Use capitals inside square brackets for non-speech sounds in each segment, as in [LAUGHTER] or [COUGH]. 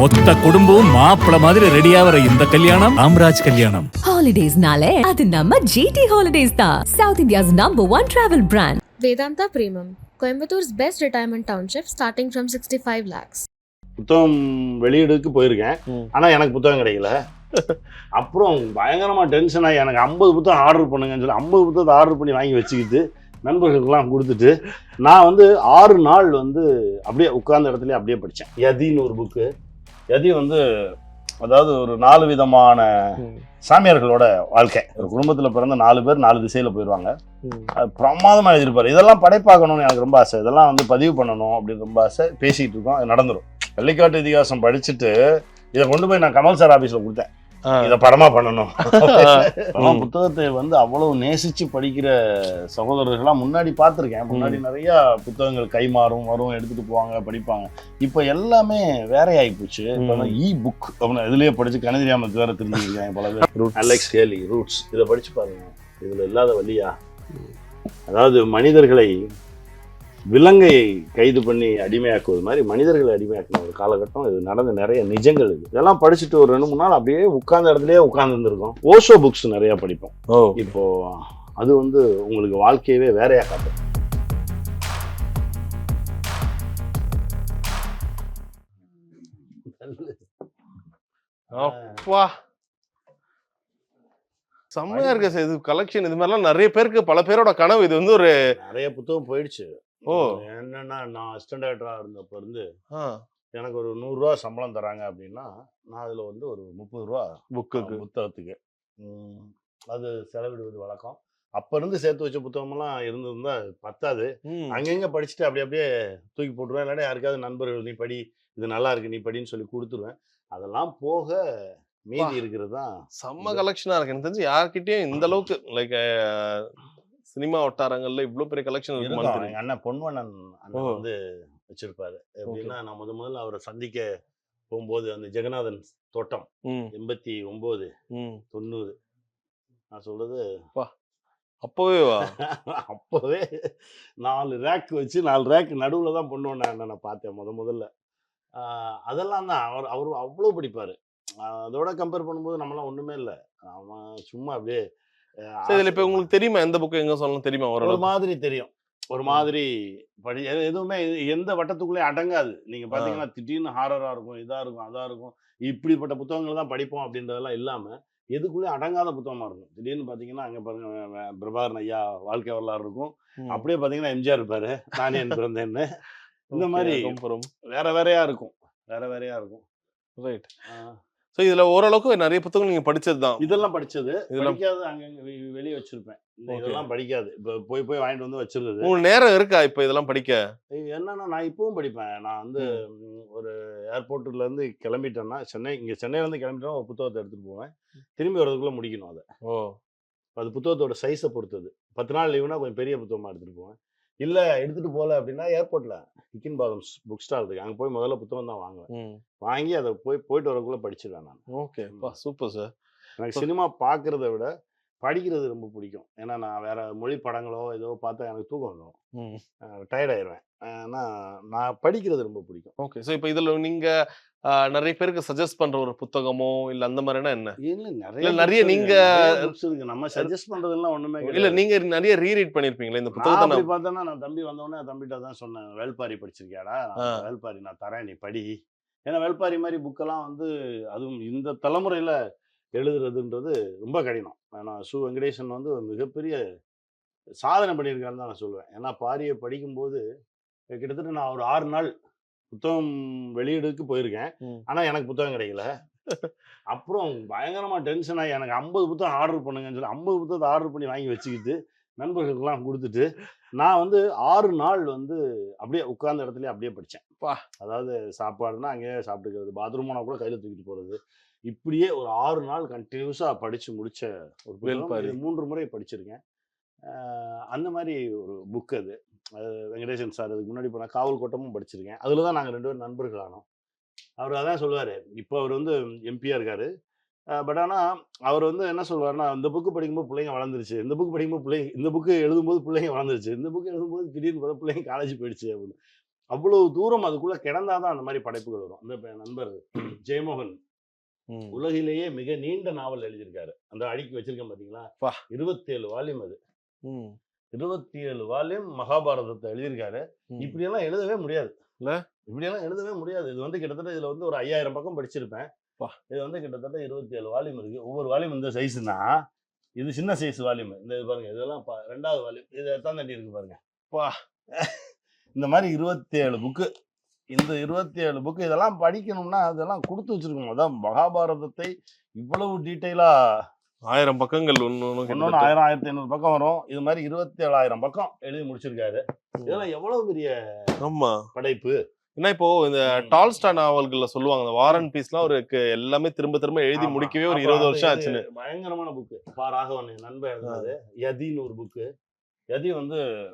மொத்த குடும்பம் மாப்பிள மாதிரி ரெடியாகிற இந்த கல்யாணம் ராம்ராஜ் கல்யாணம். ஹாலிடேஸ்னாலே அது நம்ம ஜிடி ஹாலிடேஸ் தான். South India's number one travel brand Vedanta Premium, Coimbator's best retirement township starting from 65 lakhs. புத்தகம் வெளியீடுக்கு போயிருக்கேன். ம். ஆனா எனக்கு புத்தகம் கிடைக்கல. [LAUGHS] அப்புறம் பயங்கரமா டென்ஷன் ஆகி எனக்கு ஐம்பது புத்தகம் ஆர்டர் பண்ணுங்கன்னு சொல்லி ஐம்பது புத்தகத்தை ஆர்டர் பண்ணி வாங்கி வச்சுக்கிட்டு நண்பர்களுக்கெல்லாம் கொடுத்துட்டு நான் வந்து ஆறு நாள் வந்து அப்படியே உட்கார்ந்த இடத்துல அப்படியே படித்தேன் யதின்னு ஒரு புக்கு யதி வந்து அதாவது ஒரு நாலு விதமான சாமியார்களோட வாழ்க்கை. ஒரு குடும்பத்தில் பிறந்த நாலு பேர் நாலு திசையில் போயிடுவாங்க அது பிரமாதமாக எழுதியிருப்பாரு. இதெல்லாம் படைப்பாக்கணும்னு எனக்கு ரொம்ப ஆசை. இதெல்லாம் வந்து பதிவு பண்ணணும் அப்படின்னு ரொம்ப ஆசை. பேசிக்கிட்டு இருக்கோம். அது நடந்துடும் வெள்ளிக்காட்டு இதிகாசம் படிச்சுட்டு இதை கொண்டு போய் நான் கமல் சார் ஆஃபீஸில் கொடுத்தேன். இதை படமா பண்ணணும். அவன் புத்தகத்தை வந்து அவ்வளவு நேசிச்சு படிக்கிற சகோதரர்கள்லாம் முன்னாடி பார்த்துருக்கேன். முன்னாடி நிறைய புத்தகங்கள் கைமாறும் வரும் எடுத்துட்டு போவாங்க படிப்பாங்க. இப்போ எல்லாமே வேற ஆகி போச்சு இ புக் அப்படின்னு இதுலயே படிச்சு கணிதரியாமத்து வேற தெரிஞ்சுக்கிட்டேன் பல பேர். அலெக்ஸ் ஹேலி ரூட்ஸ் இதை படிச்சு பாருங்க. இதுல இல்லாத வழியா. அதாவது மனிதர்களை விலங்கை கைது பண்ணி அடிமையாக்குவது மாதிரி மனிதர்களை அடிமையாக்கின ஒரு காலகட்டம். இது நடந்த நிறைய நிஜங்கள் இது. இதெல்லாம் படிச்சுட்டு ஒரு ரெண்டு மூணு நாள் அப்படியே உட்கார்ந்த இடத்துலயே உட்கார்ந்து இருந்திருக்கோம் ஓஷோ புக்ஸ் நிறைய படிப்போம். இப்போ அது வந்து உங்களுக்கு வாழ்க்கையவே வேறையா காட்டும். அப்பா. செம்மையா இருக்கு சார். இது கலெக்ஷன் இது மாதிரிலாம் நிறைய பேருக்கு பல பேரோட கனவு. இது வந்து ஒரு நிறைய புத்தகம் போயிடுச்சு. ஓ. என்னன்னா நான் அசிஸ்டன்ட் டேரக்டரா இருந்தப்ப இருந்து எனக்கு ஒரு நூறு ரூபா சம்பளம் தராங்க அப்படின்னா நான் அதுல வந்து ஒரு முப்பது ரூபா புக்குக்கு. புத்தகத்துக்கு. அது செலவிடுவது வழக்கம். அப்ப இருந்து சேர்த்து வச்ச புத்தகமெல்லாம் இருந்திருந்தா பத்தாது. அங்கங்க படிச்சுட்டு அப்படி அப்படியே தூக்கி போட்டுருவேன். இல்லாட்டி யாருக்காவது நண்பர்கள் நீ படி இது நல்லா இருக்கு நீ படின்னு சொல்லி கொடுத்துருவேன். அதெல்லாம் போக மீதி. இருக்கிறது தான் செம்ம கலெக்ஷனா இருக்கு. எனக்கு தெரிஞ்சு யார்கிட்டயும் இந்த அளவுக்கு லைக் சினிமா வட்டாரங்கள்ல இவ்வளவு பெரிய கலெக்ஷன் இருக்கும். அண்ணன் பொன்வண்ணன். வந்து வச்சிருப்பாரு. எப்படின்னா நான் முத முதல்ல அவரை சந்திக்க போகும்போது அந்த ஜெகநாதன் தோட்டம் எண்பத்தி ஒன்பது. தொண்ணூறு. நான் சொல்றது அப்பவே வா. [LAUGHS] அப்போவே நாலு ரேக் வச்சு நாலு ரேக் நடுவில் தான் பொண்ணு நான் பார்த்தேன் முத முதல்ல. அதெல்லாம் தான். அவர் அவர் அவ்வளோ படிப்பார். அதோட கம்பேர் பண்ணும்போது நம்மலாம் ஒன்றுமே இல்லை. அவன் சும்மா அப்படியே இதுல இப்ப உங்களுக்கு தெரியுமா? எந்த புக்கு எங்க சொல்லணும் தெரியுமா? ஒரு மாதிரி தெரியும். ஒரு மாதிரி படி எது- எதுவுமே எந்த வட்டத்துக்குள்ளே அடங்காது. நீங்க பாத்தீங்கன்னா திடீர்னு ஹாரரா இருக்கும் இதா இருக்கும் அதா இருக்கும் இப்படிப்பட்ட புத்தகங்கள் தான் படிப்போம் அப்படின்றதெல்லாம் இல்லாம எதுக்குள்ளே அடங்காத புத்தகமா இருக்கும். திடீர்னு பாத்தீங்கன்னா அங்க பாருங்க பிரபாகரன் ஐயா வாழ்க்கை வரலாறு இருக்கும். அப்படியே பாத்தீங்கன்னா எம்ஜிஆர் இருப்பாரு. நானே என் பிறந்தேன்னு. இந்த மாதிரி வேற வேறையா இருக்கும். வேற வேறையா இருக்கும். ரைட். சோ இதுல ஓரளவுக்கு நிறைய புத்தகம் நீங்க படிச்சதுதான். இதெல்லாம் படிச்சது. இதெல்லாம் படிக்காது அங்கங்க வெ- வெளியே வச்சிருப்பேன். இதெல்லாம் படிக்காது. இப்ப போய் போய் வாங்கிட்டு வந்து வச்சிருந்தது. உங்களுக்கு நேரம் இருக்கா இப்ப இதெல்லாம் படிக்க? என்னன்னா நான் இப்பவும் படிப்பேன். நான் வந்து ஒரு ஏர்போர்ட்ல இருந்து கிளம்பிட்டேன்னா சென்னை இங்க சென்னையில இருந்து கிளம்பிட்டேன்னா ஒரு புத்தகத்தை எடுத்துட்டு போவேன். திரும்பி வரதுக்குள்ள முடிக்கணும் அதை. ஓ. அது புத்தகத்தோட சைஸை பொறுத்தது. பத்து நாள் லீவுனா கொஞ்சம் பெரிய புத்தகமா எடுத்துட்டு போவேன். இல்ல எடுத்துட்டு போகல அப்படின்னா ஏர்போர்ட்ல. கிக்கின் பாதம் புக் ஸ்டால் இருக்கு. அங்க போய் முதல்ல புத்தகம் தான் வாங்குவேன். வாங்கி அதை போய் போயிட்டு வரக்குள்ள படிச்சிடுவேன் நான். ஓகே. Super sir. எனக்கு சினிமா பார்க்கறத விட படிக்கிறது ரொம்ப பிடிக்கும். ஏன்னா நான் வேற மொழி படங்களோ ஏதோ பார்த்தா எனக்கு தூக்கம் வந்துடும் டயர்ட் ஆயிடுவேன் ஆனா நான் படிக்கிறது ரொம்ப பிடிக்கும். ஓகே. சோ இப்போ இதுல நீங்க ஆ, நிறைய பேருக்கு சஜஸ்ட் பண்ற ஒரு புத்தகமோ இல்ல அந்த மாதிரினா என்ன? இல்ல நிறைய நிறைய. நீங்க- நம்ம சஜஸ்ட் பண்றதெல்லாம் ஒண்ணுமே இல்ல நீங்க நிறைய ரீரீட் பண்ணிருப்பீங்களா இந்த நான் புத்தகத்தை நான் பார்த்தேன்னா நான் தம்பி வந்தவொடனே தம்பிட்ட தான் சொன்னேன் வேல்பாரி படிச்சிருக்கியாடா? நான். வேல்பாரி நான் தரேன் நீ படி. ஏன்னா வேல்பாரி மாதிரி புக்கெல்லாம் வந்து அதுவும் இந்த தலைமுறையில எழுதுறதுன்றது ரொம்ப கடினம். ஏன்னா சு வெங்கடேசன் வந்து ஒரு மிகப்பெரிய சாதனை பண்ணியிருக்காருன்னு தான் நான் சொல்லுவேன் ஏன்னா பாரியை படிக்கும்போது கிட்டத்தட்ட நான் ஒரு ஆறு நாள் புத்தகம் வெளியீடுக்கு போயிருக்கேன். ஆனா எனக்கு புத்தகம் கிடைக்கல. அப்புறம் பயங்கரமா டென்ஷன் ஆகி எனக்கு ஐம்பது புத்தகம் ஆர்டர் பண்ணுங்கன்னு சொல்லி ஐம்பது புத்தகத்தை ஆர்டர் பண்ணி வாங்கி வச்சுக்கிட்டு நண்பர்களுக்கெல்லாம் கொடுத்துட்டு நான் வந்து ஆறு நாள் வந்து அப்படியே உட்கார்ந்த இடத்துல அப்படியே படித்தேன். அதாவது சாப்பாடுனா அங்கேயே சாப்பிட்டுக்கிறது பாத்ரூம் போனால் கூட கையில் தூக்கிட்டு போகிறது இப்படியே ஒரு ஆறு நாள் கண்டினியூஸாக படித்து முடிச்ச ஒரு மூன்று முறை படிச்சிருக்கேன். அந்த மாதிரி ஒரு புக் அது. வெங்கடேசன் சார் அதுக்கு முன்னாடி போனால் காவல் கோட்டமும் படிச்சிருக்கேன். அதில் தான் நாங்கள் ரெண்டு பேரும் நண்பர்கள் ஆனோம். அவர் அதான் சொல்லுவார். இப்போ அவர் வந்து எம்பியாக இருக்காரு. பட் ஆனால் அவர் வந்து என்ன சொல்லுவாருன்னா இந்த புக்கு படிக்கும்போது பிள்ளைங்க வளர்ந்துருச்சு. இந்த புக்கு படிக்கும்போது பிள்ளைங்க இந்த புக்கு எழுதும்போது பிள்ளைங்க வளர்ந்துருச்சு. இந்த புக்கு எழுதும்போது திடீர்னு பார்த்தா பிள்ளைங்க காலேஜ் போயிடுச்சு அப்படின்னு. அவ்வளவு தூரம் அதுக்குள்ள கிடந்தாதான் அந்த மாதிரி படைப்புகள் வரும். அந்த நண்பர் ஜெயமோகன். உலகிலேயே மிக நீண்ட நாவல் எழுதியிருக்காரு. அந்த அடுக்கி வச்சிருக்கேன் பாத்தீங்களா? வா. இருபத்தேழு வால்யூம் அது. ம். இருபத்தி ஏழு வால்யூம் மகாபாரதத்தை எழுதியிருக்காரு. இப்படியெல்லாம் எழுதவே முடியாது. இல்ல? இப்படியெல்லாம் எழுதவே முடியாது. இது வந்து கிட்டத்தட்ட இதுல வந்து ஒரு ஐயாயிரம் பக்கம் படிச்சிருப்பேன். இது வந்து கிட்டத்தட்ட இருபத்தி ஏழு வால்யூம் இருக்கு. ஒவ்வொரு வால்யூம் இந்த சைஸ்னா இது சின்ன சைஸ் வால்யூம் இந்த இது பாருங்க இதெல்லாம் பா- ரெண்டாவது வால்யூம் இது எத்தான் தண்டி இருக்கு பாருங்க. வா. [LAUGHS] இந்த மாதிரி இருபத்தி ஏழு புக்கு இந்த இருபத்தி ஏழு புக்கு இதெல்லாம் படிக்கணும்னா அதெல்லாம் கொடுத்து வச்சிருக்கணும். அதான் மகாபாரதத்தை இவ்வளவு டீட்டெயிலா ஆயிரம் பக்கங்கள் ஒன்னொன்னு கிட்டத்தட்ட. ஆயிரம் ஆயிரத்தி ஐநூறு பக்கம் வரும். இது மாதிரி இருபத்தி ஏழாயிரம் பக்கம் எழுதி முடிச்சிருக்காரு. இதெல்லாம் எவ்வளவு பெரிய ஆமா. படைப்பு? என்ன இப்போ இந்த. டால்ஸ்டா நாவல்கள்ல சொல்லுவாங்க இந்த வாரன் பீஸ்லாம் ஒரு க- எல்லாமே திரும்ப திரும்ப எழுதி. முடிக்கவே ஒரு இருபது வருஷம் ஆச்சுன்னு. பயங்கரமான புக்கு. பா ராகவன் நண்பன் எழுதுனது. யதின்னு ஒரு புக்கு. யதி வந்து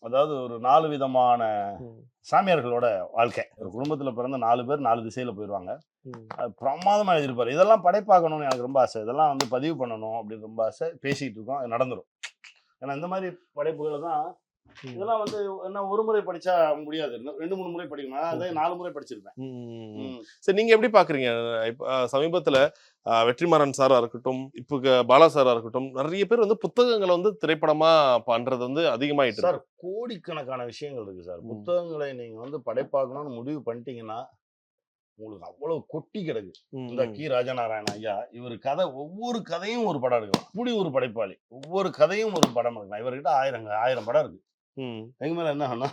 அதாவது ஒரு நாலு விதமான. சாமியார்களோட வாழ்க்கை. ஒரு குடும்பத்துல பிறந்த நாலு பேர் நாலு திசையில போயிடுவாங்க ம். அது பிரமாதமா எழுதியிருப்பாரு. இதெல்லாம் படைப்பாக்கணும்னு எனக்கு ரொம்ப ஆசை. இதெல்லாம் வந்து பதிவு பண்ணணும் அப்படின்னு ரொம்ப ஆசை. பேசிக்கிட்டு இருக்கோம். அது நடந்துரும். ஏன்னா இந்த மாதிரி படைப்புகளை தான். இதெல்லாம் வந்து என்ன ஒரு முறை படிச்சா முடியாது. ரெண்டு மூணு முறை படிக்கணும். நான் அதே நாலு முறை படிச்சிருப்பேன். சரி நீங்க எப்படி பாக்குறீங்க? சமீபத்துல வெற்றிமாறன் சாரா இருக்கட்டும் இப்போ பாலா சாரா இருக்கட்டும் நிறைய பேர் வந்து புத்தகங்களை வந்து திரைப்படமா பண்றது வந்து அதிகமாயிட்டு சார் கோடிக்கணக்கான விஷயங்கள் இருக்கு சார். புத்தகங்களை நீங்க வந்து படைப்பாக்கணும்னு முடிவு பண்ணிட்டீங்கன்னா உங்களுக்கு அவ்வளவு கொட்டி கிடக்கு. இந்த கி. ராஜநாராயண ஐயா இவர் கதை ஒவ்வொரு கதையும் ஒரு படம் எடுக்கலாம். அப்படி ஒரு படைப்பாளி. ஒவ்வொரு கதையும் ஒரு படம் எடுக்கலாம். இவர்கிட்ட ஆயிரம் ஆயிரம் படம் இருக்கு. ம். எங்க மேல என்ன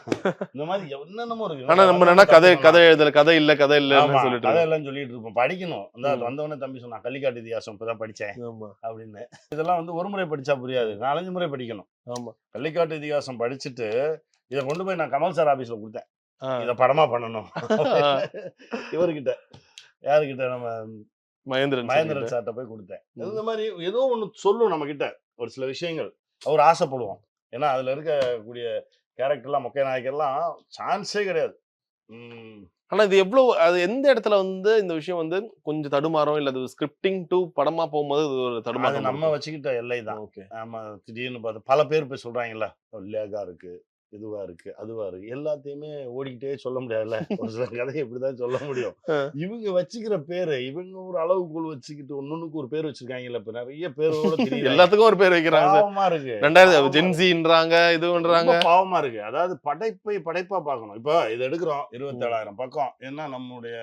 இந்த மாதிரி என்னென்னமோ இருக்கு. ஆனா நம்ம என்ன கதை கதை எழுதல கதை இல்ல கதை இல்லன்னு சொல்லிட்டு கதை இருக்கோம். எல்லாம் சொல்லிட்டு இருப்போம். படிக்கணும். அந்த ம். வந்தவொடனே தம்பி சொன்னா கள்ளிக்காட்டு இதிகாசம் இப்பதான் படிச்சேன் அப்படின்னு. இதெல்லாம் வந்து ஒரு முறை படிச்சா புரியாது. நாலஞ்சு முறை படிக்கணும். ஆமா. கள்ளிக்காட்டு இதிகாசம் படிச்சுட்டு இதை கொண்டு போய் நான் கமல் சார் ஆபீஸ்ல கொடுத்தேன். இத படமா பண்ணணும். இவர்கிட்ட. யாருக்கிட்ட நம்ம மகேந்திரன் மகேந்திரன். சார்ட்ட போய் கொடுத்தேன். இந்த மாதிரி ஏதோ ஒண்ணு சொல்லும் நம்ம கிட்ட ஒரு சில விஷயங்கள். அவர் ஆசைப்படுவோம் ஏன்னா அதுல இருக்கக்கூடிய கேரக்டர்லாம் மொக்கை நாயக்கர்லாம் சான்ஸே கிடையாது. ஆனா இது எவ்வளவு அது எந்த இடத்துல வந்து இந்த விஷயம் வந்து கொஞ்சம் தடுமாறும்? இல்ல அது ஸ்கிரிப்டிங் டு படமா போகும்போது இது ஒரு அது தடுமாற்றம் நம்ம வச்சுக்கிட்ட எல்லை தான். ஓகே. ஆமா திடீர்னு பார்த்து பல பேர் போய் சொல்றாங்கல்ல லேகா இருக்கு. இதுவா இருக்கு அதுவா இருக்கு. எல்லாத்தையுமே ஓடிக்கிட்டே சொல்ல முடியாதுல்ல? [LAUGHS] ஒரு சில கதையை இப்படிதான் சொல்ல முடியும். இவங்க வச்சுக்கிற பேரு இவங்க ஒரு அளவுக்குள் வச்சுக்கிட்டு ஒன்னொன்னுக்கு ஒரு பேர் வச்சிருக்காங்கல்ல இப்ப நிறைய பேரோட [LAUGHS] எல்லாத்துக்கும் ஒரு பேர் வைக்கிறாங்க பாவமா இருக்கு. ரெண்டாயிரத்தி ஜென்சின்றாங்க இதுன்றாங்க பாவமா இருக்கு. அதாவது படைப்பை படைப்பா பார்க்கணும். இப்போ இது எடுக்கிறோம் இருபத்தேழாயிரம் பக்கம். ஏன்னா நம்மளுடைய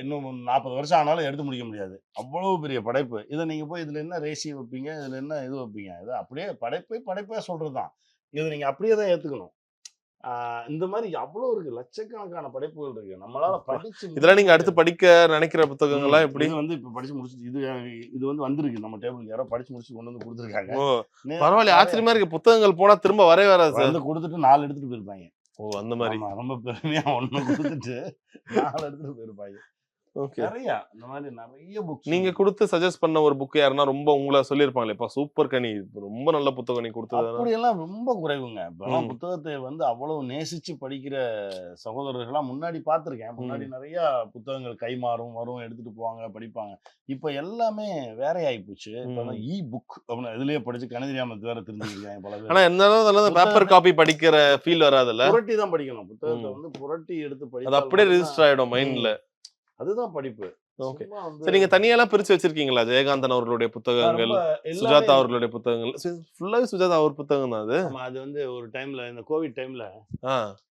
இன்னும் நாற்பது வருஷம் ஆனாலும் எடுத்து முடிக்க முடியாது. அவ்வளவு பெரிய படைப்பு. இதை நீங்க போய் இதுல என்ன ரேசி வைப்பீங்க? இதுல என்ன இது வைப்பீங்க? இது அப்படியே படைப்பை படைப்பா சொல்றதுதான். இதை நீங்க அப்படியே தான் ஏத்துக்கணும். இந்த மாதிரி அவ்வளவு இருக்கு. லட்சக்கணக்கான படைப்புகள் இருக்கு. நம்மளால படிச்சு இதெல்லாம் நீங்க அடுத்து படிக்க நினைக்கிற புத்தகங்கள்லாம் எப்படி? வந்து இப்ப படிச்சு முடிச்சு இது இது வந்து வந்திருக்கு. நம்ம டேபிளுக்கு யாரோ படிச்சு முடிச்சு கொண்டு வந்து கொடுத்துருக்காங்க. பரவாயில்ல ஆச்சரியமா இருக்கு. புத்தகங்கள் போனா திரும்ப வரவே வராது சார். வந்து கொடுத்துட்டு நாலு எடுத்துட்டு போயிருப்பாங்க. ஓ அந்த மாதிரி ரொம்ப பெருமையா ஒண்ணு கொடுத்துட்டு நாலு எடுத்துட்டு போயிருப்பாங்க. நிறைய இந்த மாதிரி நிறைய புக்ஸ் நீங்க கொடுத்து சஜஸ்ட் பண்ண ஒரு புக் யாருன்னா ரொம்ப உங்களை சொல்லியிருப்பாங்களே இப்ப சூப்பர் கனி ரொம்ப நல்ல புத்தகம் நீ கொடுத்தது அப்படியெல்லாம் ரொம்ப குறைவுங்க. புத்தகத்தை வந்து அவ்வளவு நேசிச்சு படிக்கிற சகோதரர்கள்லாம் முன்னாடி பார்த்திருக்கேன். முன்னாடி நிறைய புத்தகங்கள் கைமாறும் வரும் எடுத்துட்டு போவாங்க படிப்பாங்க. இப்ப எல்லாமே வேற ஆயிப்போச்சு. இ புக் அப்படின்னு இதுலயே படிச்சு கணிதரியாமத்து வேற தெரிஞ்சுக்கிட்டாங்க பல பேர். ஆனா என்ன பேப்பர் காப்பி படிக்கிற ஃபீல் வராதுல்ல? புரட்டி தான் படிக்கணும். புத்தகத்தை. வந்து புரட்டி எடுத்து அது படித்தால் அப்படியே ரெஜிஸ்டர் ஆயிடும் மைண்ட்ல அதுதான் படிப்பு. ஓகே. சரி நீங்க தனியாலாம் பிரிச்சு வச்சிருக்கீங்களா? ஜெயகாந்தன் அவர்களுடைய புத்தகங்கள் சுஜாதா அவர்களுடைய புத்தகங்கள்? ஃபுல்லாவே சுஜாதா அவர் புத்தகம் தான் அது. அது வந்து ஒரு டைம்ல இந்த கோவிட் டைம்ல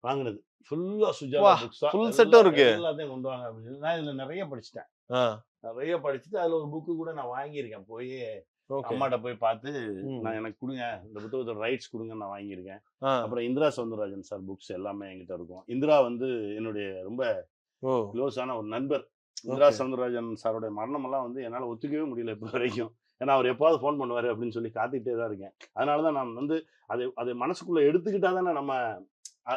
வாங்குனது. ஃபுல்லா சுஜாதா set உம் இருக்கு. எல்லாத்தையும் கொண்டு வாங்க அப்படின்னு நான் இதுல நிறைய படிச்சிட்டேன். நிறைய படிச்சுட்டு அதுல ஒரு புக்கு கூட நான் வாங்கியிருக்கேன். போய் அம்மாட்ட போய் பார்த்து. நான் எனக்கு கொடுங்க இந்த புத்தகத்தோட ரைட்ஸ் கொடுங்க நான் வாங்கியிருக்கேன். அப்புறம் இந்திரா சவுந்தரராஜன் சார் புக்ஸ் எல்லாமே என்கிட்ட இருக்கும். இந்திரா வந்து என்னுடைய ரொம்ப ஓ. க்ளோஸான ஒரு நண்பர். இந்திரா. சவுந்தரராஜன் சாரோட மரணம் எல்லாம் வந்து என்னால ஒத்துக்கவே முடியல இப்போ வரைக்கும். ஏன்னா அவர் எப்பாவது ஃபோன் பண்ணுவாரு அப்படின்னு சொல்லி காத்துக்கிட்டே தான் இருக்கேன். அதனால தான் நான் வந்து அதை அதை மனசுக்குள்ள எடுத்துக்கிட்டா தானே நம்ம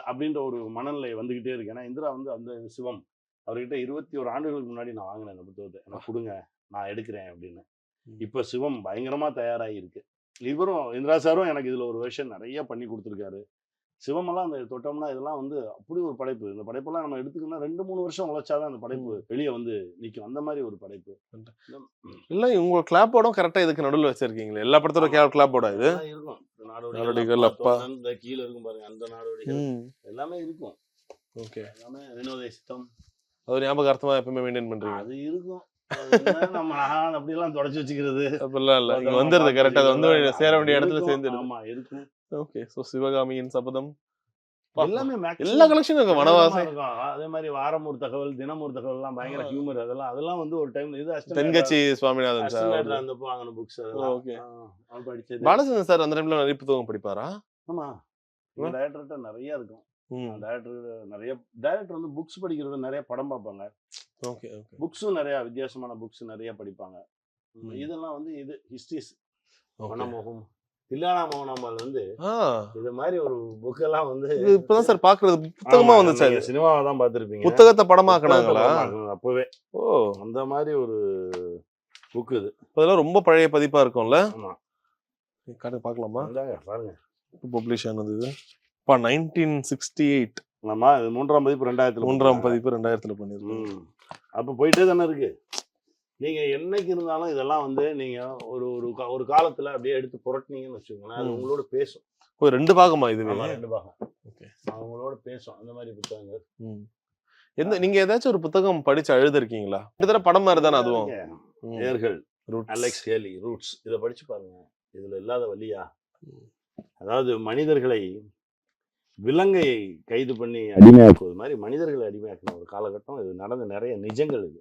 அப்படின்ற ஒரு மனநிலை வந்துகிட்டே இருக்கு. ஏன்னா இந்திரா வந்து அந்த சிவம். அவர்கிட்ட இருபத்தி ஒரு ஆண்டுகளுக்கு முன்னாடி நான் வாங்கினேன் இந்த புத்தகத்தை. எனக்கு கொடுங்க நான் எடுக்கிறேன் அப்படின்னு. இப்போ சிவம் பயங்கரமா தயாராகி இருக்கு. இவரும் இந்திரா சாரும் எனக்கு இதுல ஒரு வருஷன் நிறைய பண்ணி கொடுத்துருக்காரு. சிவமெல்லாம் அந்த தொட்டோம்னா இதெல்லாம் வந்து அப்படி ஒரு படைப்பு. இந்த படைப்பெல்லாம் நம்ம எடுத்துக்கணும்னா ரெண்டு மூணு வருஷம் உழைச்சாதான் அந்த படைப்பு வெளியே வந்து நிற்கும் அந்த மாதிரி ஒரு படைப்பு. இல்ல உங்க கிளாப்போடும் கரெக்டா இதுக்கு நடுவுல வச்சிருக்கீங்களே. எல்லா படத்தோட கிளாப்போட இது? இருக்கும். நாடோடிகள், அப்பா. இந்த கீழே இருக்கும் பாருங்க அந்த நாடோடிகள். எல்லாமே இருக்கும். ஓகே. எல்லாமே வினோத சித்தம். அது ஞாபகார்த்தமா எப்பவுமே மெயின்டைன் பண்றீங்க. அது இருக்கும். நம்ம நான் அப்படியெல்லாம் தொடச்சி வச்சுக்கிறது. அப்படிலாம் இல்ல. இங்க வந்துருது கரெக்டா வந்து. சேர வேண்டிய இடத்துல இருக்கும். சேர்ந்துருது ஆமா இருக்கும் ஓகே சோ சிவகாமியின் சபதம். எல்லாமே எல்லா கலெக்ஷனும் இருக்கு வனவாசம் இருக்கும். அதே மாதிரி வாரம் ஒரு தகவல் தினம் ஒரு தகவல் எல்லாம் பயங்கர. ஹியூமர் அதெல்லாம். அதெல்லாம் வந்து ஒரு டைம் இது தென்கட்சி சுவாமிநாதன் சார் இருந்தப்போ வாங்கின புக்ஸ் அதெல்லாம். ஓகே. படிச்சது. பாலச்சந்திரன் சார் அந்த டைம்ல நிறைய புத்தகம் படிப்பாரா? ஆமா. டைரக்டர்கிட்ட நிறைய இருக்கும். டைரக்டர் நிறைய டைரக்டர் வந்து புக்ஸ் படிக்கிறத நிறைய படம் பார்ப்பாங்க. Okay okay. புக்ஸும் நிறைய வித்தியாசமான புக்ஸ் நிறைய படிப்பாங்க. இதெல்லாம் வந்து இது ஹிஸ்டரிஸ். மனமோகம் தில்லானா மோகனாம்பால் வந்து இது மாதிரி ஒரு புக் எல்லாம் வந்து இப்பதான் சார் பாக்குறது. புத்தகமா வந்துச்சு சினிமாவை தான் பார்த்திருப்பீங்க புத்தகத்தை படமாக்குனாங்களா? படமாக்குனாங்க அப்பவே. ஓ. அந்த மாதிரி ஒரு புக் இது. அதெல்லாம் ரொம்ப பழைய பதிப்பா இருக்கும்ல? காட்டு பார்க்கலாமா பாருங்க. பப்ளிஷ் ஆனது இது? பா நைன்டீன் சிக்ஸ்டி எயிட் ஆமா இது மூன்றாம் பதிப்பு ரெண்டாயிரத்துல மூன்றாம். பதிப்பு ரெண்டாயிரத்துல பண்ணிருக்கோம். அப்ப போயிட்டே தானே இருக்கு. நீங்க என்னைக்கு இருந்தாலும் இதெல்லாம் வந்து நீங்க ஒரு ஒரு கா- ஒரு காலத்துல அப்படியே எடுத்து புரட்டினீங்கன்னு வச்சுக்கோங்களேன் அது. உங்களோட பேசும். ஓ ரெண்டு பாகமா ஆமா, ரெண்டு பாகம். ஓகே. அவங்களோட பேசும். அந்த மாதிரி புத்தகங்கள். எந்த நீங்க ஏதாச்சும் ஒரு புத்தகம் படிச்சு அழுதுருக்கீங்களா? கிட்டத்தட்ட படம் மாதிரி தானே அதுவும். நேர்கள். அலெக்ஸ் ஹேலி ரூட்ஸ் இதை படிச்சு பாருங்க. இதுல இல்லாத வழியா. அதாவது மனிதர்களை விலங்கையை கைது பண்ணி அடிமையாக்குவது மாதிரி மனிதர்களை அடிமையாக்கின ஒரு காலகட்டம். இது நடந்த நிறைய நிஜங்கள் இது.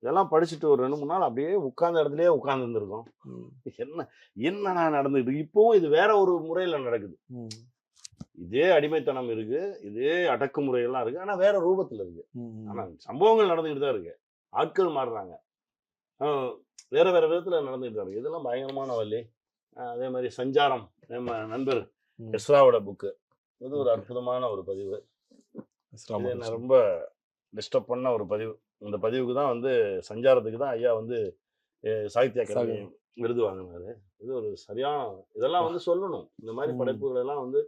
இதெல்லாம் படிச்சுட்டு ஒரு ரெண்டு மூணு நாள் அப்படியே உட்கார்ந்த இடத்துலயே உட்கார்ந்து இருந்திருக்கோம் ம். என்ன என்னண்ணா நடந்துட்டு? இப்பவும் இது வேற ஒரு முறையில நடக்குது. இதே அடிமைத்தனம் இருக்கு. இதே அடக்குமுறையெல்லாம் இருக்கு. ஆனா வேற ரூபத்துல இருக்கு. ஆனா சம்பவங்கள் நடந்துகிட்டு தான் இருக்கு. ஆட்கள் மாறுறாங்க. வேற வேற விதத்துல நடந்துகிட்டு தான் இருக்கு. இதெல்லாம் பயங்கரமான வழி அதே மாதிரி சஞ்சாரம். நம்ம நண்பர். எஸ்ராவோட புக்கு இது ஒரு அற்புதமான ஒரு பதிவு. என்ன. ரொம்ப டிஸ்டர்ப் பண்ண ஒரு பதிவு. இந்த பதிவுக்கு தான் வந்து சஞ்சாரத்துக்கு தான் ஐயா வந்து சாகித்ய அகாடமி விருது வாங்கினாரு. இது ஒரு சரியான இதெல்லாம் வந்து சொல்லணும். இந்த மாதிரி. படைப்புகள் எல்லாம் வந்து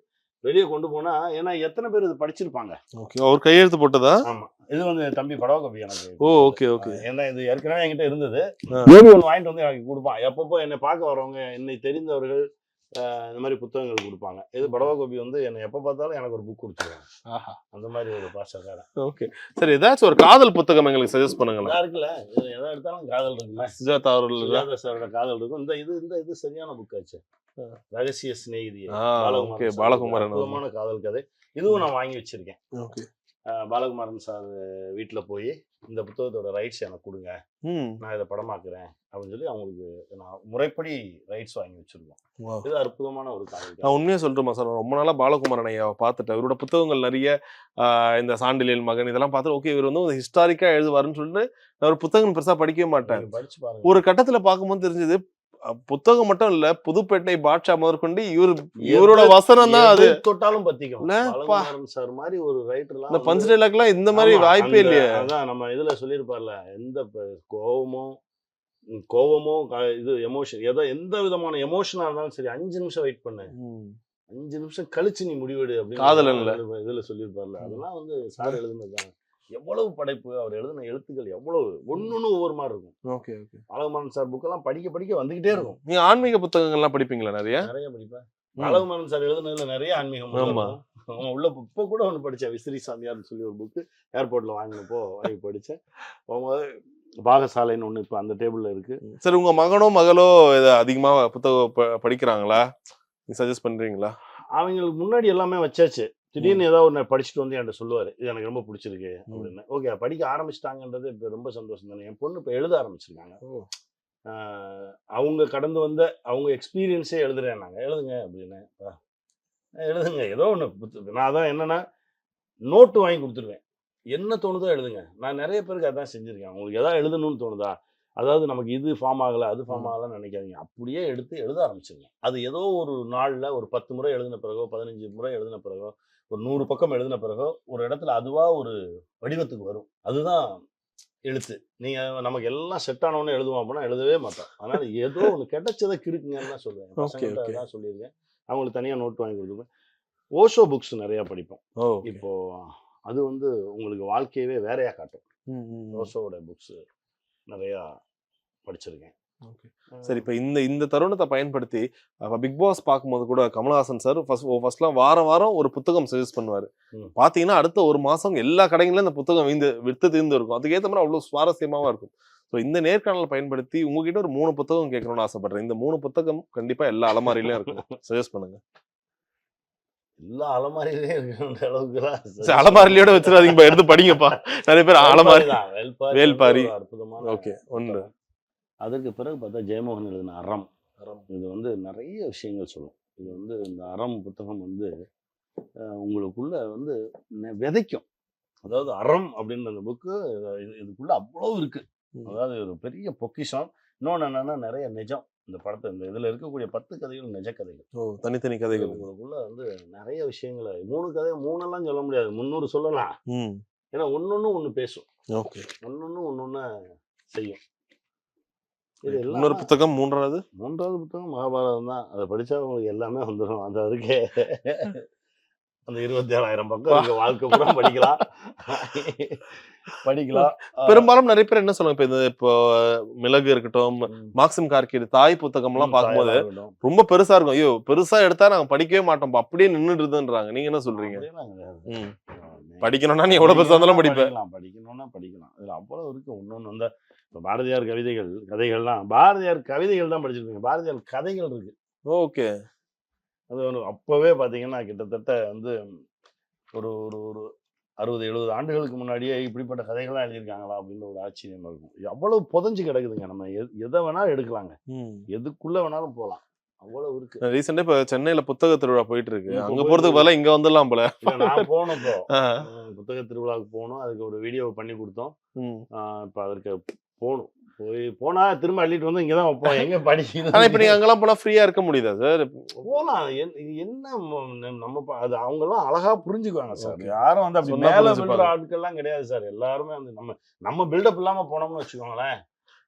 வெளியே கொண்டு போனா ஏன்னா எத்தனை பேர் இது படிச்சிருப்பாங்க? ஓகே. அவர் கையெழுத்து போட்டதா? ஆமா. இது வந்து தம்பி படவகவி எனக்கு ஓ ஓகே ஓகே. ஏன்னா இது ஏற்கனவே என்கிட்ட இருந்தது. ஒன்று வாங்கிட்டு வந்து எனக்கு கொடுப்பான். எப்பப்போ என்னை பார்க்க வரவங்க என்னை தெரிந்தவர்கள் இந்த மாதிரி புத்தகங்கள் கொடுப்பாங்க. இது படவகோபி வந்து என்னை எப்போ பார்த்தாலும் எனக்கு ஒரு புக் கொடுத்துருவாங்க. ஆஹா. அந்த மாதிரி ஒரு பாஷக்காரன். ஓகே. சரி ஏதாச்சும் ஒரு காதல் புத்தகம் எங்களுக்கு சஜஸ்ட் பண்ணுங்களேன். நல்லா இருக்குல்ல? இது எதை எடுத்தாலும் காதல் இருக்குல்ல? சுஜாதா அவர்கள் சுஜாதா சாரோட காதல் இருக்கும். இந்த இது இந்த இது சரியான புக் ஆச்சு. ரகசிய சிநேகிதி. okay, பாலகுமாரன் காதல் கதை. இதுவும் நான் வாங்கி வச்சிருக்கேன். ஓகே. பாலகுமாரன் சார் வீட்டுல போய் இந்த புத்தகத்தோட ரைட்ஸ் எனக்கு கொடுங்க. நான் இதை படமாக்குறேன். அப்படின்னு சொல்லி அவங்களுக்கு நான் முறைப்படி ரைட்ஸ் வாங்கி வச்சிருக்கோம். இது அற்புதமான ஒரு கதை. நான் உண்மையா சொல்றேன் சார். ரொம்ப நாளா பாலகுமாரன் ஐயாவை பார்த்துட்டேன். இவரோட புத்தகங்கள் நிறைய இந்த சாண்டிலியல் மகன் இதெல்லாம் பார்த்து ஓகே இவர் வந்து ஹிஸ்டாரிக்கா எழுதுவாருன்னு சொல்லிட்டு நான் ஒரு புத்தகம் பெருசா படிக்கவே மாட்டேன். ஒரு கட்டத்துல பார்க்கும்போது தெரிஞ்சது புத்தகம் மட்டும் இல்ல புதுப்பேட்டை பாட்ஷா முதற்கொண்டு இவர் இவரோட வசனம் தான் அது. தொட்டாலும் பத்திக்கும். சார் மாதிரி ஒரு ரைட்டர்லாம் இந்த பஞ்ச் டைலாக்லாம் இந்த மாதிரி வாய்ப்பே இல்லையே. அதான் நம்ம இதுல சொல்லியிருப்பார்ல எந்த ப- கோவமோ ம், கோவமோ க- இது எமோஷன் எதோ எந்த விதமான எமோஷனா இருந்தாலும் சரி அஞ்சு நிமிஷம் வெயிட் பண்ணு. அஞ்சு நிமிஷம் கழிச்சு நீ முடிவெடு அப்படின்னு காதலன்ல. இதுல- இதுல சொல்லியிருப்பார்ல. அதெல்லாம் வந்து சார் எழுதுனதுதான். எவ்வளவு படைப்பு அவர் எழுதின எழுத்துக்கள் எவ்வளவு ஒன்னொன்னு ஒவ்வொரு மாதிரி இருக்கும். Okay okay. அழகுமாரன் சார் புக்கெல்லாம் படிக்க படிக்க வந்துகிட்டே இருக்கும். நீங்க ஆன்மீக புத்தகங்கள்லாம் படிப்பீங்களா நிறைய? நிறைய படிப்பேன். ம். அழகுமாரன் சார் எழுதுனதுல நிறைய ஆன்மீகம் ஆமா. அவன் உள்ள இப்ப கூட ஒன்று படிச்சேன் விசிறி சாமியார்னு சொல்லி ஒரு புக்கு ஏர்போர்ட்ல வாங்கினப்போ வாங்கி படிச்சேன். போகும்போது பாகசாலைன்னு ஒண்ணு இப்ப அந்த டேபிள்ல இருக்கு. சரி உங்க மகனோ மகளோ இதை அதிகமா புத்தகம் படிக்கிறாங்களா? நீங்க சஜஸ்ட் பண்றீங்களா? அவங்களுக்கு முன்னாடி எல்லாமே வச்சாச்சு. திடீர்னு ஏதாவது ஒன்று படிச்சுட்டு வந்து என்கிட்ட சொல்லுவாரு இது எனக்கு ரொம்ப பிடிச்சிருக்கு அப்படின்னு. ஓகே படிக்க ஆரம்பிச்சிட்டாங்கன்றது இப்போ ரொம்ப சந்தோஷம் தானே. என் பொண்ணு இப்போ எழுத ஆரம்பிச்சிருக்காங்க. அவங்க கடந்து வந்த அவங்க எக்ஸ்பீரியன்ஸே எழுதுறேன் நாங்கள் எழுதுங்க அப்படின்னு. எழுதுங்க. ஏதோ ஒன்று நான் அதான் என்னன்னா நோட்டு வாங்கி கொடுத்துருவேன். என்ன தோணுதோ எழுதுங்க. நான் நிறைய பேருக்கு அதான் செஞ்சுருக்கேன். உங்களுக்கு எதாவது எழுதணும்னு தோணுதா? அதாவது நமக்கு இது ஃபார்ம் ஆகலை அது ஃபார்ம் ஆகலைன்னு நினைக்காதீங்க. அப்படியே எடுத்து எழுத ஆரம்பிச்சிருங்க. அது ஏதோ ஒரு நாளில் ஒரு பத்து முறை எழுதின பிறகோ பதினஞ்சு முறை எழுதின பிறகோ ஒரு நூறு பக்கம் எழுதின பிறகோ ஒரு இடத்துல அதுவாக ஒரு வடிவத்துக்கு வரும். அதுதான் எழுத்து. நீங்கள் நமக்கு எல்லாம் செட் ஆனவொன்னே எழுதுவோம் அப்படின்னா எழுதவே மாட்டோம். அதனால ஏதோ ஒன்று கிடைச்சதை கிறுக்குங்கன்னு தான் சொல்லுவேன். அதான் சொல்லியிருக்கேன். அவங்களுக்கு தனியாக நோட் வாங்கி கொடுத்துருப்பேன். ஓஷோ புக்ஸ் நிறையா படிப்போம். இப்போ அது வந்து உங்களுக்கு வாழ்க்கையவே வேறையா காட்டும். ஓஷோவோட புக்ஸ் நிறையா படிச்சிருக்கேன். சரி இப்ப இந்த இந்த தருணத்தை பயன்படுத்தி பிக் பாஸ் பார்க்கும்போது கூட கமலஹாசன் சார் ஃபர்ஸ்ட் ஃபர்ஸ்ட்லாம் வாரம் வாரம் ஒரு புத்தகம் சஜஸ்ட் பண்ணுவாரு. பாத்தீங்கன்னா அடுத்த ஒரு மாசம் எல்லா கடைகளிலும் இந்த புத்தகம் வீந்து வித்து தீர்ந்து இருக்கும். அதுக்கேற்ற மாதிரி அவ்வளவு சுவாரஸ்யமாவும் இருக்கும். ஸோ இந்த நேர்காணலை பயன்படுத்தி உங்ககிட்ட ஒரு மூணு புத்தகம் கேட்கணும்னு ஆசைப்படுறேன். இந்த மூணு புத்தகம் கண்டிப்பா எல்லா அலமாரியிலயும் இருக்கும். [LAUGHS] சஜஸ்ட் பண்ணுங்க. எல்லா அலமாரியிலே இருக்கிற அளவுக்குலாம் சரி, அலமாரிலையோட வச்சிடாதீங்கப்பா. எடுத்து படிங்கப்பா. [LAUGHS] நிறைய பேர் அலமாரி வேல்பாரி அற்புதமான ஓகே ஒன்று. அதற்கு பிறகு பார்த்தா ஜெயமோகன் எழுதின அறம். அறம். இது வந்து நிறைய விஷயங்கள் சொல்லும். இது வந்து இந்த அறம் புத்தகம் வந்து உங்களுக்குள்ள வந்து விதைக்கும். அதாவது அறம் அப்படின்ற அந்த புக்கு இதுக்குள்ள அவ்வளோ இருக்கு. அதாவது ஒரு பெரிய பொக்கிஷம். இன்னொன்று என்னன்னா நிறைய நிஜம். இந்த படத்தை இந்த இதில் இருக்கக்கூடிய பத்து கதைகள் நிஜ கதைகள். தனித்தனி கதைகள். உங்களுக்குள்ள வந்து நிறைய விஷயங்களை மூணு கதை மூணெல்லாம் சொல்ல முடியாது. முந்நூறு சொல்லலாம். ஏன்னா ஒன்னொன்னு ஒன்று பேசும். ஓகே. ஒன்னொன்னு ஒன்னொன்னு செய்யும். இன்னொரு புத்தகம் மூன்றாவது? மூன்றாவது புத்தகம் மகாபாரதம் தான். அதை படிச்சா உங்களுக்கு எல்லாமே வந்துடும் அந்த இருக்கே [LAUGHS] அந்த இருபத்தி ஏழாயிரம் பக்கம் இருக்கு. வாழ்க்கை கூட படிக்கலாம். படிக்கலாம். [LAUGHS] பெரும்பாலும் நிறைய பேர் என்ன சொல்லுவாங்க? இப்ப இந்த இப்போ மிளகு இருக்கட்டும் மார்க்சிம் கார்கி தாய் புத்தகம் எல்லாம் பார்க்கும்போது. ரொம்ப பெருசா இருக்கும். ஐயோ பெருசா எடுத்தா நாங்க படிக்கவே மாட்டோம். அப்படியே நின்னுடுதுன்றாங்க நீங்க என்ன சொல்றீங்க? படிக்கணும்னா நீ எவ்வளவு பெருசா இருந்தாலும் படிப்ப. படிக்கலாம். படிக்கணும்னா படிக்கலாம். இதுல அவ்வளவு இருக்கு. இன்னொன்னு வந்து இப்ப பாரதியார் கவிதைகள் கதைகள்லாம் பாரதியார் கவிதைகள் தான் படிச்சிருக்கீங்க. பாரதியார் கதைகள் இருக்கு. ஓகே. அது ஒரு அப்பவே பாத்தீங்கன்னா கிட்டத்தட்ட வந்து ஒரு ஒரு ஒரு அறுபது எழுபது ஆண்டுகளுக்கு முன்னாடியே இப்படிப்பட்ட கதைகள்லாம் எழுதியிருக்காங்களா அப்படின்ற ஒரு ஆச்சரியம் இருக்கும். இது அவ்வளவு புதஞ்சு கிடக்குதுங்க. நம்ம எதை வேணாலும் எடுக்கலாங்க. எதுக்குள்ள வேணாலும் போகலாம் அவ்வளவு இருக்கு. ரீசெண்டா இப்ப சென்னையில புத்தக திருவிழா போயிட்டு இருக்கு அங்க போறதுக்கு பதிலா இங்க வந்துடலாம் போல. நான் போனப்போ. புத்தக திருவிழாவுக்கு போனோம் அதுக்கு ஒரு வீடியோ பண்ணி கொடுத்தோம். இப்ப அதற்கு போகணும் போய் போனா திரும்ப அள்ளிட்டு வந்து இங்கதான் வைப்போம். எங்க படிக்கணும்? ஆனா இப்ப நீங்க அங்கெல்லாம் போனா ஃப்ரீயா இருக்க முடியுதா சார் இது என்ன நம்ம அது அவங்க எல்லாம் அழகா புரிஞ்சுக்குவாங்க சார். யாரும் வந்து அப்படி மேல. விழுற ஆட்கள்லாம் கிடையாது சார் எல்லாருமே வந்து நம்ம நம்ம பில்டப் இல்லாம போனோம்னு வச்சுக்கோங்களேன்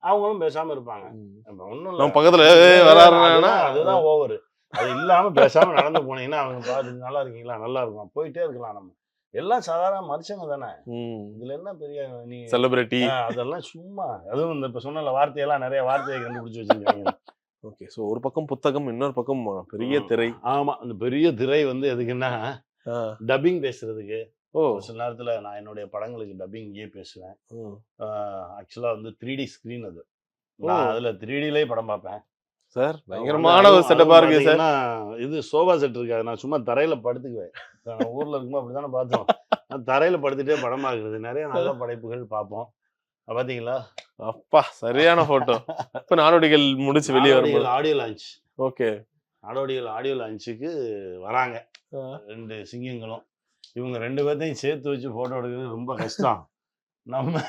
அவங்களும் பேசாம இருப்பாங்க. நம்ம ஒண்ணும் இல்ல. பக்கத்துல வராருன்னா அதுதான் ஓவர் அது இல்லாம பேசாம நடந்து போனீங்கன்னா அவங்க பாத்து நல்லா இருக்கீங்களா? நல்லா இருக்கும். போயிட்டே இருக்கலாம் நம்ம. எல்லாம் சாதாரண மனுஷங்க தானே. இதுல என்ன பெரிய நீ செலிபிரிட்டி அதெல்லாம் சும்மா அதுவும் இந்த இப்ப சொன்ன வார்த்தையெல்லாம் நிறைய வார்த்தையை கண்டுபிடிச்சு வச்சிருக்காங்க. ஓகே சோ ஒரு பக்கம் புத்தகம் இன்னொரு பக்கம் பெரிய. திரை. ஆமா அந்த பெரிய திரை வந்து எதுக்குன்னா. டப்பிங் பேசுறதுக்கு. ஓ. சில நேரத்துல நான் என்னுடைய படங்களுக்கு டப்பிங் இங்கே பேசுவேன். ஆக்சுவலா வந்து த்ரீ டி ஸ்கிரீன் அது. நான் அதுல த்ரீ டிலே படம் பார்ப்பேன். சார். பயங்கரமான ஒரு செட்டப்பா இருக்கு சார். இது சோபா செட் இருக்காது நான் சும்மா தரையில படுத்துக்குவேன். நான் ஊர்ல இருக்கும்போது அப்படித்தானே பார்த்தோம் நான் தரையில படுத்துட்டே படம் பார்க்கறது. நிறைய நல்ல படைப்புகள் பார்ப்போம். பாத்தீங்களா? அப்பா சரியான போட்டோ இப்ப நாடோடிகள் முடிச்சு வெளியே வரும்போது. Audio launch okay. Nadodigal audio லான்ச்சுக்கு வராங்க. ரெண்டு சிங்கங்களும். இவங்க ரெண்டு பேர்த்தையும் சேர்த்து வச்சு போட்டோ எடுக்கிறது ரொம்ப கஷ்டம். நம்ம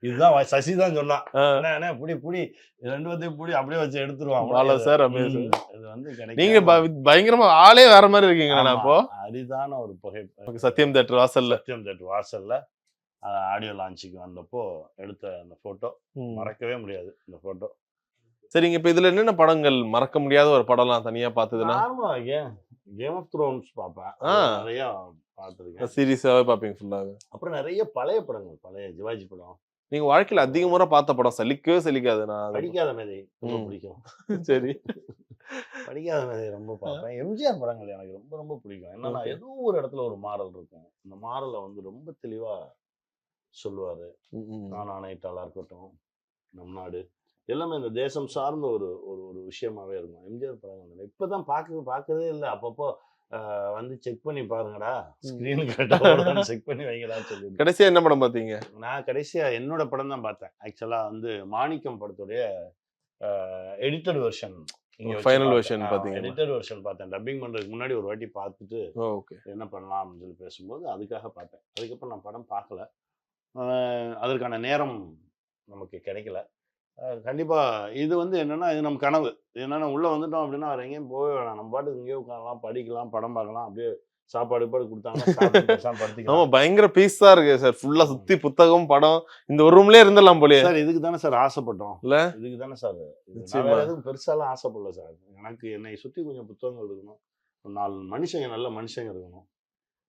இதுதான் சசி தான் சொன்னான். என்ன புடி புடி. ரெண்டு பேர்த்தையும் புடி அப்படியே வச்சு எடுத்துருவான். உடனே சார், இது- வந்து நீங்க பயங்கரமா ஆளே வேற மாதிரி இருக்கீங்களா இப்போ. அரிதான ஒரு புகை Okay, சத்யம் தேட்டர் வாசல்ல. சத்யம் தேட்டர் வாசல்ல. ஆடியோ லான்ச்சுக்கு வந்தப்போ எடுத்த அந்த போட்டோ. மறக்கவே முடியாது இந்த போட்டோ சரிங்க இப்ப இதுல என்னென்ன படங்கள் மறக்க முடியாத ஒரு படம்லாம் தனியா பார்த்ததுன்னா? கேம் ஆஃப் த்ரோன்ஸ் பார்ப்பேன். நிறைய பார்த்துருக்கேன் சீரியஸாவே பாப்பீங்க ஃபுல்லாவே அப்புறம் நிறைய பழைய படங்கள் பழைய சிவாஜி படம். நீங்க வாழ்க்கையில அதிக முறை பார்த்த படம் சலிக்கவே சலிக்காது நான் படிக்காத மேதை ரொம்ப. பிடிக்கும். [LAUGHS] சரி. படிக்காத மேதை ரொம்ப பார்ப்பேன். எம்ஜிஆர் படங்கள் எனக்கு ரொம்ப ரொம்ப பிடிக்கும். என்னன்னா. ஏதோ ஒரு இடத்துல ஒரு மாறல் இருக்கும். இந்த மாறலை வந்து ரொம்ப தெளிவா சொல்லுவாரு. நான் ஆணையிட்டாளா இருக்கட்டும் நம் நாடு. எல்லாமே இந்த தேசம் சார்ந்த ஒரு ஒரு ஒரு விஷயமாவே இருக்கும். எம்ஜிஆர் படங்கள். இப்பதான் பார்க்க பார்க்கறதே இல்லை. அப்பப்போ வந்து செக் பண்ணி பாருங்கடா. ஸ்கிரீன் கரெக்டாக செக் பண்ணி வைங்கடான்னு சொல்லி கடைசியா என்ன படம் பாத்தீங்க? நான் கடைசியா என்னோட படம் தான் பார்த்தேன் ஆக்சுவலா வந்து மாணிக்கம் படத்துடைய எடிட்டட் வெர்ஷன் Final version பாத்தீங்களா? எடிட்டட் வெர்ஷன் பார்த்தேன் டப்பிங் பண்றதுக்கு முன்னாடி ஒரு வாட்டி பார்த்துட்டு ஓகே என்ன பண்ணலாம் அப்படின்னு சொல்லி பேசும்போது அதுக்காக பார்த்தேன் அதுக்கப்புறம் நான் படம் பார்க்கல அதற்கான நேரம் நமக்கு கிடைக்கல. ஆஹ் கண்டிப்பா. இது வந்து என்னன்னா இது நம்ம கனவு. என்னன்னா உள்ள வந்துட்டோம் அப்படின்னா வேற எங்கேயும் போக வேணாம். நம்ம பாட்டுக்கு இங்கேயே உட்காரலாம் படிக்கலாம் படம் பார்க்கலாம் அப்படியே சாப்பாடு பாடு கொடுத்தாங்க ஆமா பயங்கர பீஸா இருக்கு சார். ஃபுல்லா சுத்தி புத்தகம் படம் இந்த ஒரு ரூம்லயே இருந்துடலாம் போலயே. சார் இதுக்கு தானே சார் ஆசைப்பட்டோம். இல்ல? இதுக்கு தானே சார். எதுவும் பெருசாலாம் ஆசைப்படல சார். எனக்கு என்னை சுத்தி கொஞ்சம் புத்தகங்கள் இருக்கணும். ஒரு நாலு மனுஷங்க நல்ல மனுஷங்க இருக்கணும்.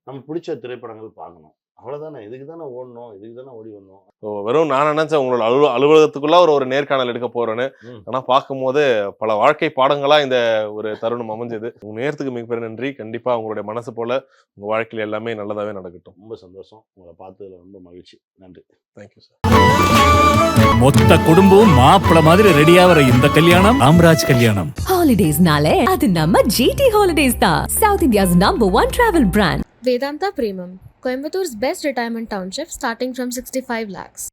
நம்ம பிடிச்ச திரைப்படங்கள் பார்க்கணும். அவ்வளவுதானே. இதுக்கு தானே ஓடணும் இதுக்கு தானே ஓடி வந்தோம் ஸோ வெறும் நான் நினைச்சேன் உங்களோட அலுவ அலுவலகத்துக்குள்ள ஒரு ஒரு நேர்காணல் எடுக்க போறேன்னு. ம். ஆனா பார்க்கும்போது பல வாழ்க்கை பாடங்களா இந்த ஒரு தருணம் அமைஞ்சது. உங்க நேரத்துக்கு மிகப்பெரிய நன்றி. கண்டிப்பா உங்களுடைய மனசு போல உங்க வாழ்க்கையில எல்லாமே நல்லதாவே நடக்கட்டும். ரொம்ப சந்தோஷம். உங்களை பார்த்ததுல ரொம்ப மகிழ்ச்சி. நன்றி. தேங்க்யூ சார் மொத்த குடும்பம் மாப்பிள மாதிரி ரெடியாகிற இந்த கல்யாணம் ராம்ராஜ் கல்யாணம். ஹாலிடேஸ்னாலே அது நம்ம ஜிடி ஹாலிடேஸ் தான். South India's number one travel brand Vedanta Premium, Coimbator's best retirement township starting from 65 lakhs.